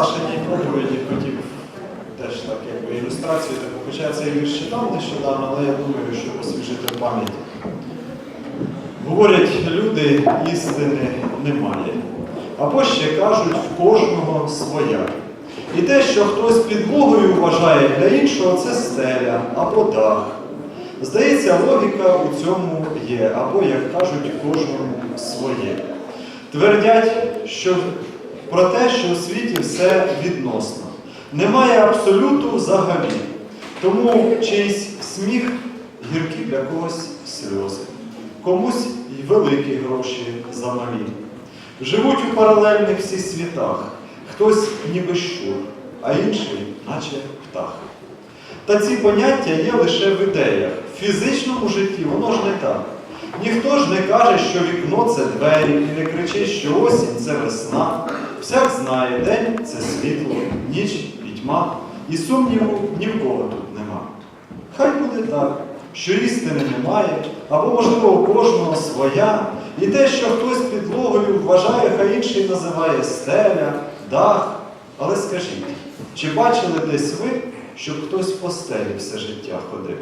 Сашиній проповіді хотів теж так якби ілюстрацію, таку, хоча цей вірш читав нещодавно, але я думаю, що освіжити пам'ять. Говорять люди, істини немає. Або ще кажуть, в кожного своя. І те, що хтось підлогою вважає для іншого, це стеля або дах. Здається, логіка у цьому є, або, як кажуть, кожному своє. Твердять, що про те, що у світі все відносно. Немає абсолюту взагалі. Тому чийсь сміх гіркі для когось сльози. Комусь й великі гроші замалі. Живуть у паралельних всіх світах. Хтось ніби щур, а інший, наче птах. Та ці поняття є лише в ідеях. В фізичному житті воно ж не так. Ніхто ж не каже, що вікно це двері, і не кричить, що осінь це весна. Всяк знає, день це світло, ніч пітьма, і сумніву ні в кого тут нема. Хай буде так, що істини немає, або, можливо, у кожного своя, і те, що хтось підлогою вважає, хай інший називає стеля, дах. Але скажіть, чи бачили десь ви, щоб хтось по стелі все життя ходив?